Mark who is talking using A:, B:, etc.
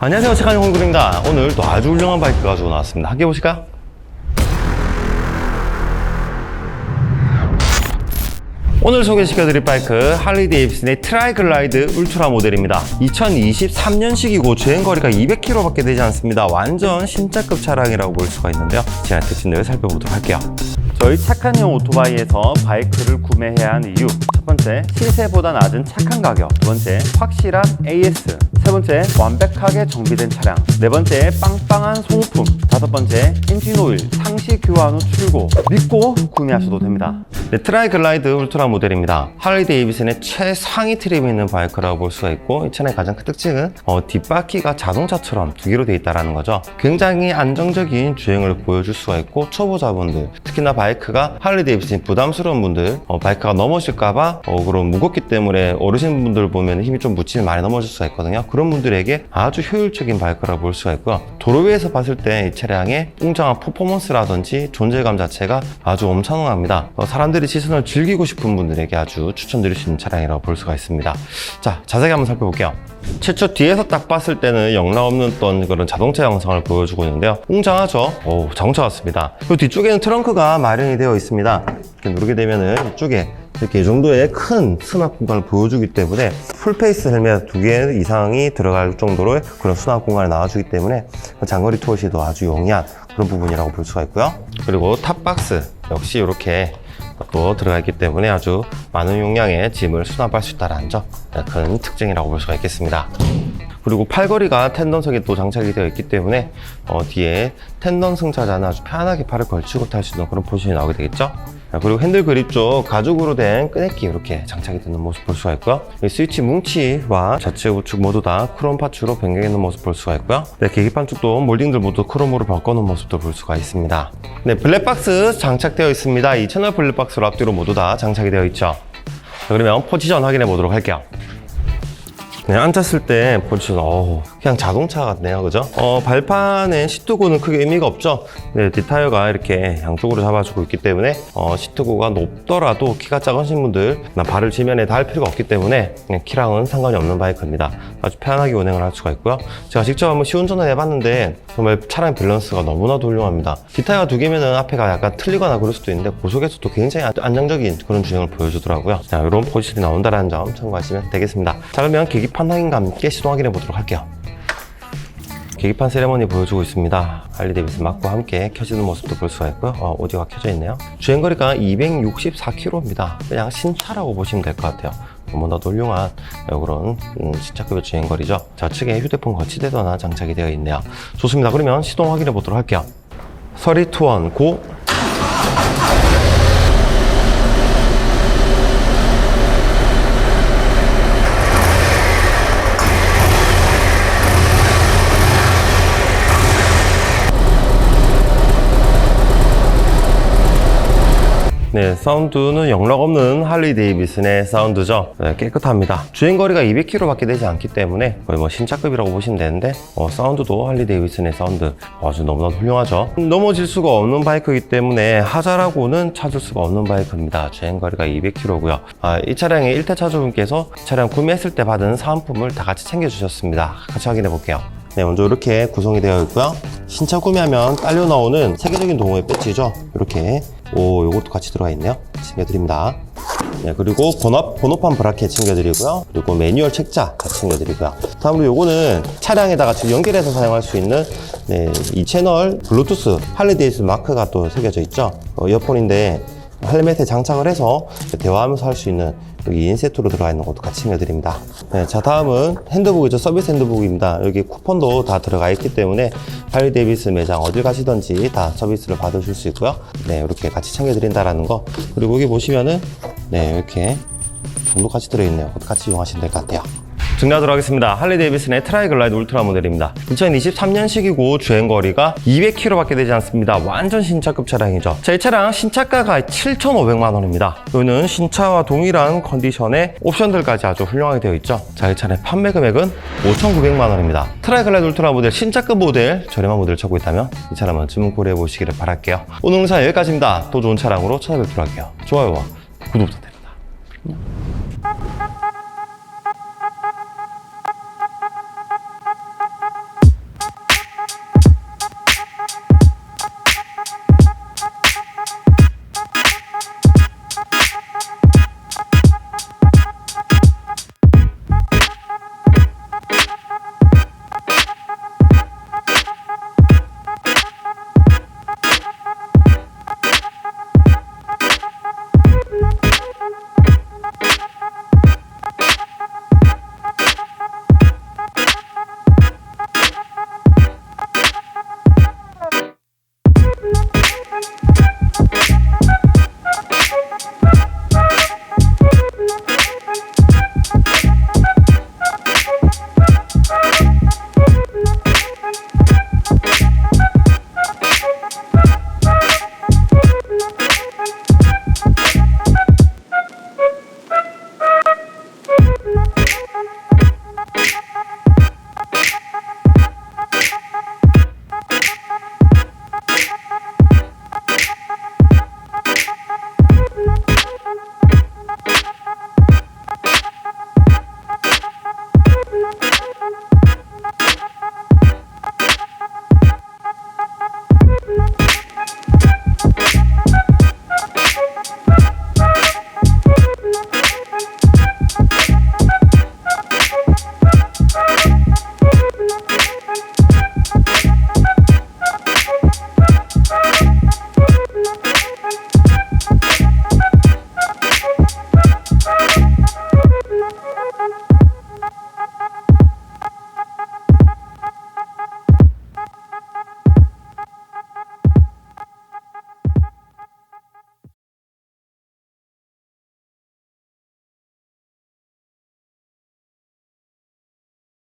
A: 안녕하세요. 착한 홍구입니다. 오늘 또 아주 훌륭한 바이크 가지고 나왔습니다. 함께 보실까요? 오늘 소개시켜드릴 바이크 할리 데이비슨의 트라이글라이드 울트라 모델입니다. 2023년식이고 주행거리가 200km밖에 되지 않습니다. 완전 신차급 차량이라고 볼 수가 있는데요. 제가 특징을 살펴보도록 할게요. 저희 착한 형 오토바이에서 바이크를 구매해야 하는 이유. 첫 번째 시세보다 낮은 착한 가격. 두 번째 확실한 AS 세 번째 완벽하게 정비된 차량. 네 번째 빵빵한 소모품. 다섯 번째 엔진 오일 상시 교환 후 출고. 믿고 구매하셔도 됩니다. 네, 트라이 글라이드 울트라 모델입니다. 할리 데이비슨의 최상위 트림이 있는 바이크라고 볼 수가 있고 이 차량의 가장 큰 특징은 어, 뒷바퀴가 자동차처럼 두 개로 되어 있다는 거죠. 굉장히 안정적인 주행을 보여줄 수가 있고 초보자분들 특히나 바이크가 할리 데이비슨 부담스러운 분들 어, 바이크가 넘어질까봐 어, 그런 무겁기 때문에 어르신분들 보면 힘이 좀 묻히면 많이 넘어질 수가 있거든요 그런 분들에게 아주 효율적인 바이크라고 볼 수가 있고요 도로 위에서 봤을 때 이 차량의 웅장한 퍼포먼스라든지 존재감 자체가 아주 엄청납니다 어, 사람들이 시선을 즐기고 싶은 분들에게 아주 추천드릴 수 있는 차량이라고 볼 수가 있습니다 자 자세히 한번 살펴볼게요 최초 뒤에서 딱 봤을 때는 영락 없는 어떤 그런 자동차 영상을 보여주고 있는데요. 웅장하죠? 오, 자동차 같습니다. 그 뒤쪽에는 트렁크가 마련이 되어 있습니다. 이렇게 누르게 되면은 이쪽에 이렇게 이 정도의 큰 수납 공간을 보여주기 때문에 풀페이스 헬멧 두 개 이상이 들어갈 정도로 그런 수납 공간을 나와주기 때문에 장거리 투어 시도 아주 용이한 그런 부분이라고 볼 수가 있고요. 그리고 탑박스 역시 이렇게 또 들어가 있기 때문에 아주 많은 용량의 짐을 수납할 수 있다는 점 큰 특징이라고 볼 수가 있겠습니다. 그리고 팔걸이가 텐던석에 또 장착이 되어 있기 때문에 어, 뒤에 텐던 승차자는 아주 편하게 팔을 걸치고 탈 수 있는 그런 포지션이 나오게 되겠죠. 자, 그리고 핸들 그립 쪽 가죽으로 된 끄내기 이렇게 장착이 되는 모습 볼 수가 있고요. 이 스위치 뭉치와 좌측 우측 모두 다 크롬 파츠로 변경해 있는 모습 볼 수가 있고요. 네, 계기판 쪽도 몰딩들 모두 크롬으로 바꿔 놓은 모습도 볼 수가 있습니다. 네, 블랙박스 장착되어 있습니다. 이 채널 블랙박스로 앞뒤로 모두 다 장착이 되어 있죠. 자, 그러면 포지션 확인해 보도록 할게요. 네, 앉았을 때 포지션, 어우, 그냥 자동차 같네요. 그죠? 어, 발판에 시트고는 크게 의미가 없죠? 네, 뒷타이어가 이렇게 양쪽으로 잡아주고 있기 때문에, 어, 시트고가 높더라도 키가 작으신 분들, 나 발을 지면에 닿을 필요가 없기 때문에, 그냥 키랑은 상관이 없는 바이크입니다. 아주 편하게 운행을 할 수가 있고요. 제가 직접 한번 시운전을 해봤는데, 정말 차량 밸런스가 너무나도 훌륭합니다. 뒷타이어가 두 개면은 앞에가 약간 틀리거나 그럴 수도 있는데, 고속에서도 굉장히 안- 안정적인 그런 주행을 보여주더라고요. 자, 이런 포지션이 나온다는 점 참고하시면 되겠습니다. 자, 그러면 계기 판 확인과 함께 시동 확인해 보도록 할게요. 계기판 세레머니 보여주고 있습니다. 할리 데이비슨 막과 함께 켜지는 모습도 볼 수가 있고요. 어, 오디오가 켜져 있네요. 주행거리가 264km입니다. 그냥 신차라고 보시면 될 것 같아요. 너무나도 훌륭한 그런 음, 신차급의 주행거리죠. 좌측에 휴대폰 거치대도 장착이 되어 있네요. 좋습니다. 그러면 시동 확인해 보도록 할게요. 서리 투원 고 네, 사운드는 영락 없는 할리 데이비슨의 사운드죠. 네, 깨끗합니다. 주행거리가 200km밖에 되지 않기 때문에 거의 뭐 신차급이라고 보시면 되는데 어, 사운드도 할리 데이비슨의 사운드 아주 너무나 훌륭하죠. 넘어질 수가 없는 바이크이기 때문에 하자라고는 찾을 수가 없는 바이크입니다. 주행거리가 200km고요. 아, 이 차량의 1타 차주분께서 차량 구매했을 때 받은 사은품을 다 같이 챙겨주셨습니다. 같이 확인해 볼게요. 네, 먼저 이렇게 구성이 되어 있고요. 신차 구매하면 딸려 나오는 세계적인 동호회 배지죠. 이렇게 오, 요것도 같이 들어가 있네요. 챙겨드립니다. 네, 그리고 번호, 번호판 브라켓 챙겨드리고요. 그리고 매뉴얼 책자 다 챙겨드리고요. 다음으로 요거는 차량에다가 지금 연결해서 사용할 수 있는 네, 이 채널 블루투스 할리데이스 마크가 또 새겨져 있죠. 어, 이어폰인데 헬멧에 장착을 해서 대화하면서 할 수 있는 여기 인세트로 들어가 있는 것도 같이 챙겨드립니다. 네, 자 다음은 핸드북이죠. 서비스 핸드북입니다. 여기 쿠폰도 다 들어가 있기 때문에 할리 데이비스 매장 어딜 가시든지 다 서비스를 받으실 수 있고요. 네, 이렇게 같이 챙겨드린다라는 거. 그리고 여기 보시면은 네 이렇게 같이 들어있네요. 같이 이용하시면 될 것 같아요. 정리하도록 하겠습니다. 할리 데이비슨의 트라이글라이드 울트라 모델입니다. 2023년식이고 주행거리가 200km밖에 되지 않습니다. 완전 신차급 차량이죠. 자, 이 차량 신차가가 7,500만 원입니다. 이거는 신차와 동일한 컨디션의 옵션들까지 아주 훌륭하게 되어 있죠. 자, 이 차량의 판매 금액은 5,900만 원입니다. 트라이글라이드 울트라 모델 신차급 모델 저렴한 모델을 찾고 있다면 이 차량 한번 주문 고려해 보시기를 바랄게요. 오늘 영상 여기까지입니다. 또 좋은 차량으로 찾아뵙도록 할게요. 좋아요와 구독 부탁드립니다.